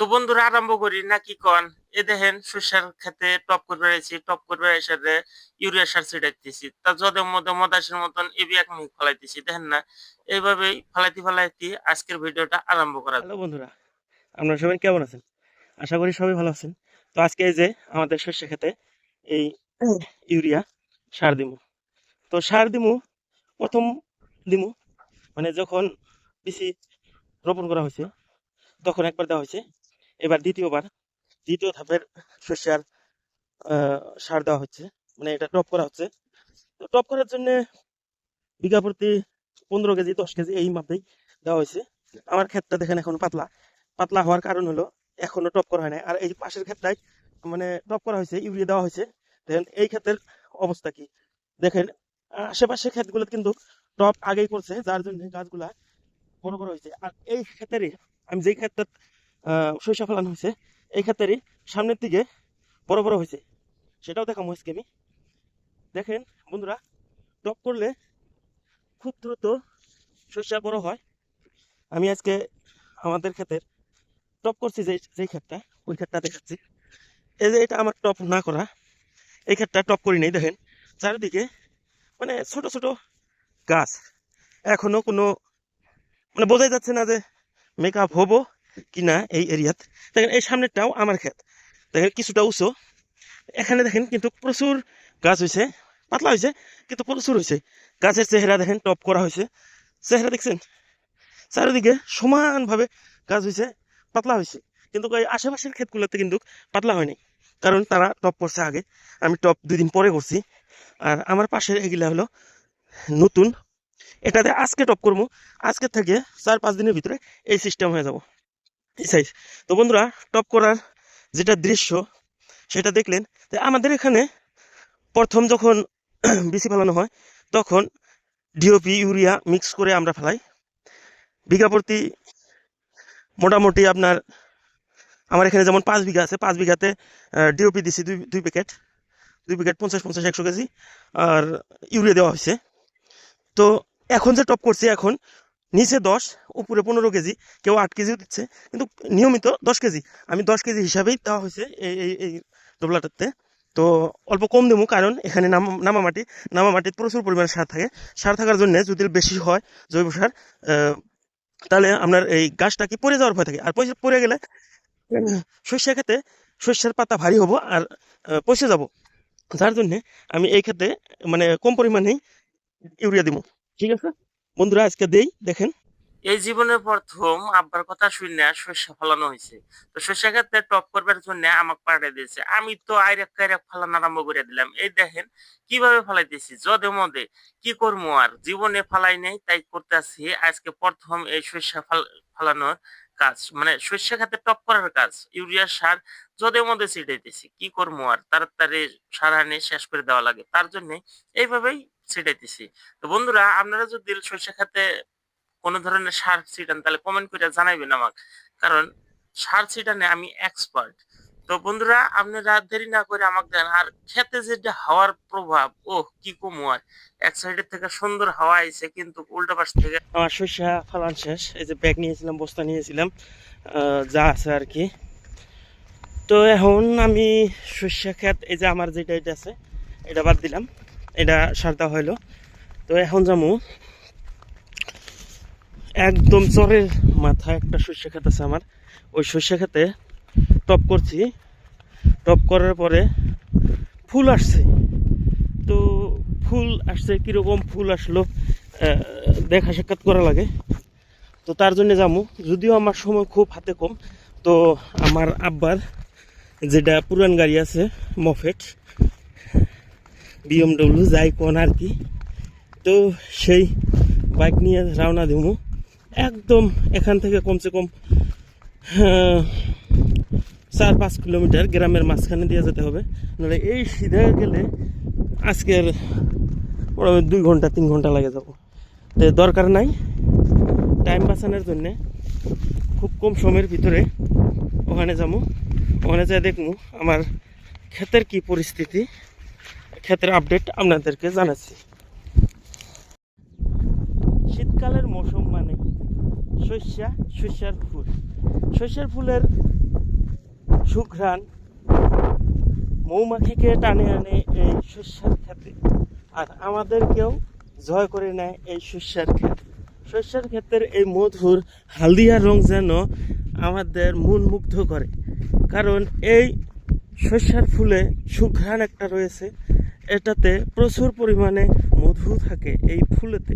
তো বন্ধুরা আরম্ভ করি নাকি কন? এ দেখেন, সরষার খেতে টপ করে বেড়াইছি টপ করে বেড়াইছে ইউরিয়া সার ছিটাইতেছি। তা যদের মধ্যে মদাসের মতন এবি এক মুখ ফলাইতেছি, দেখেন না? এইভাবেই ফলাইতে ফলাইতে আজকের ভিডিওটা আরম্ভ করা হ্যালো বন্ধুরা, আপনারা সবাই কেমন আছেন? আশা করি সবাই ভালো আছেন। তো আজকে এই যে আমাদের শস্য খেতে এই ইউরিয়া সার দিমু। তো সার দিমু, প্রথম দিমু মানে যখন বেশি রোপণ করা হয়েছে, তখন একবার দেওয়া হয়েছে। এবার দ্বিতীয়বার, দ্বিতীয় ধাপের শস্যার সার দেওয়া হচ্ছে। মানে এটা টপ করা হচ্ছে। তো টপ করার জন্য বিঘা প্রতি পনেরো কেজি, দশ কেজি এই মাপেই দেওয়া হয়েছে। আমার ক্ষেতটা দেখেন এখন পাতলা। পাতলা হওয়ার কারণ হলো এখনও টপ করা হয় নাই। আর এই পাশের ক্ষেতটাই মানে টপ করা হয়েছে, ইউরিয়া দেওয়া হয়েছে। দেখেন এই ক্ষেতের অবস্থা কি? দেখেন আশেপাশে ক্ষেতগুলো কিন্তু টপ আগেই করছে যার জন্য গাছগুলা বড় বড় হয়েছে। আর এই ক্ষেতেরই, আমি যেই ক্ষেতটা শস্য ফলানো হয়েছে। এই ক্ষেতেরই সামনের দিকে বড় বড় হয়েছে। সেটাও দেখা আজকে আমি। দেখেন, বন্ধুরা, টপ করলে খুব দ্রুত সরিষা বড় হয়। আমি আজকে আমাদের ক্ষেতের টপ করছি যে যেই ক্ষেতটা, ওই ক্ষেতটা দেখাচ্ছি। এই যে এটা আমার টপ না করা, এই ক্ষেতটা টপ করি নাই, দেখেন। চারিদিকে মানে ছোট ছোট গাছ। এখনও কোনো মানে বোঝাই যাচ্ছে না যে মেকআপ হব কি না এই এরিয়াত। দেখেন, এই সামনেরটাও আমার ক্ষেত। দেখেন, কিছুটা উঁচু। এখানে দেখেন কিন্তু প্রচুর গাছ হয়েছে পাতলা হয়েছে কিন্তু প্রচুর হয়েছে গাছের চেহারা দেখেন, টপ করা হয়েছে চেহারা দেখছেন? চারিদিকে সমানভাবে গাছ হয়েছে পাতলা হয়েছে কিন্তু এই আশেপাশের ক্ষেতগুলোতে কিন্তু পাতলা হয়নি। কারণ তারা টপ করছে আগে। আমি টপ দুই দিন পরে করছি। আর আমার পাশের এগুলা হলো নতুন। এটাতে আজকে টপ করব। আজকে থেকে চার পাঁচ দিনের ভিতরে এই সিস্টেম হয়ে যাব। সাইজ। তো বন্ধুরা, টপ করার যেটা দৃশ্য, সেটা দেখলেন যে আমাদের এখানে প্রথম যখন বেশি ফেলানো হয়, তখন ডিওপি ইউরিয়া মিক্স করে আমরা ফেলাই। বিঘা প্রতি মোটামুটি আপনার, আমার এখানে যেমন পাঁচ বিঘা আছে, পাঁচ বিঘাতে ডিওপি দিছি দুই দুই প্যাকেট। দুই প্যাকেট পঞ্চাশ পঞ্চাশ, একশো কেজি। আর ইউরিয়া দেওয়া হয়েছে। তো এখন যে টপ করছি, এখন নিচে দশ, উপরে পনেরো কেজি, কেউ আট কেজিও দিচ্ছে, কিন্তু নিয়মিত দশ কেজি। আমি দশ কেজি হিসাবেই দেওয়া হয়েছে এই এই এই ডোবলাটাতে তো অল্প কম দেবো, কারণ এখানে নামা মাটি নামা মাটিতে প্রচুর পরিমাণে সার থাকে। সার থাকার জন্য যদি বেশি হয় জৈব সার তাহলে আপনার এই গাছটা কি পড়ে যাওয়ার ভয় থাকে? আর পয়সা পড়ে গেলে শস্য খেতে শস্যের পাতা ভারী হব আর পচে যাব। যার জন্যে আমি এই ক্ষেত্রে মানে কম পরিমাণেই ইউরিয়া দিব। ঠিক আছে? বন্ধুরা, আজকে দেই, দেখেন। এই জীবনের প্রথম আব্বার কথা শুনে শস্য ফলানো হয়েছে। তো শস্য ক্ষেত্রে টপ করবার জন্য আমাকে পাঠিয়ে দিয়েছে। আমি তো আইরেক কাইরেক ফলানো আরম্ভ করে দিলাম। এই দেখেন, কীভাবে ফলাইতেছি? যদে মদে, কি করব আর? জীবনে ফালাই নেই, তাই করতেছি আজকে প্রথম এই শস্য ফল- ফলানোর কাজ। মানে শস্য খাতে টপ করার কাজ। ইউরিয়া সার যদের মধ্যে ছিটাইতেছি। কি করব আর? তাড়াতাড়ি সার আনে শেষ করে দেওয়া লাগে। তার জন্য এইভাবেই ছিটাইতেছি। তো বন্ধুরা, আপনারা যদি শস্য খাতে কোন ধরনের সার ছিটান, তাহলে কমেন্ট করে জানাইবেন আমাকে। কারণ সার ছিটানে আমি এক্সপার্ট তো বন্ধুরা, আপনারা দেরি না করে আমাকে দেন। আর খেতে যেটা হাওয়ার প্রভাব ও কি কমু আর। এক সাইডের থেকে সুন্দর হাওয়া আইছে, কিন্তু উল্টা পাশ থেকে আমার শস্য ফলান শেষ। এই যে ব্যাগ নিয়েছিলাম, বস্তা নিয়েছিলাম যা আছে আর কি। তো এখন আমি শস্য ক্ষেত এই যে আমার যেটা এটা আছে, এটা বাদ দিলাম। এটা সার দেওয়া হইল। তো এখন যাব একদম চরের মাথায় একটা শস্য ক্ষেত আছে আমার। ওই শস্য ক্ষেতে টপ করছি। টপ করার পরে ফুল আসছে। তো ফুল আসছে, কীরকম ফুল আসলো দেখা সাক্ষাৎ করা লাগে। তো তার জন্য যাব যদিও আমার সময় খুব হাতে কম, তো আমার আব্বার যেটা পুরান গাড়ি আছে, মফেট বিএমডব্লিউ যাই কোন আর কি। তো সেই বাইক নিয়ে রওনা দিব। একদম এখান থেকে কমসে কম চার পাঁচ কিলোমিটার গ্রামের মাঝখানে দিয়ে যেতে হবে। নাহলে এই সিধা গেলে আজকের মোটামুটি দুই ঘণ্টা, তিন ঘণ্টা লাগে যাব। তো দরকার নাই। টাইম বাঁচানোর জন্যে খুব কম সময়ের ভিতরে ওখানে যাব। ওখানে যাই দেখব আমার ক্ষেতের কি পরিস্থিতি। ক্ষেতের আপডেট আপনাদেরকে জানাচ্ছি। শীতকালের মৌসুম মানে শস্যা শস্যার ফুল। শস্যের ফুলের সুঘ্রাণ মৌমাখিকে টানে আনে এই শস্যের খেতে আর আমাদেরকেও জয় করে নেয় এই শস্যের ক্ষেত। শস্যের ক্ষেতের এই মধুর হালদিয়া রং যেন আমাদের মন মুগ্ধ করে। কারণ এই শস্যের ফুলে সুঘ্রাণ একটা রয়েছে। এটাতে প্রচুর পরিমাণে মধু থাকে এই ফুলেতে।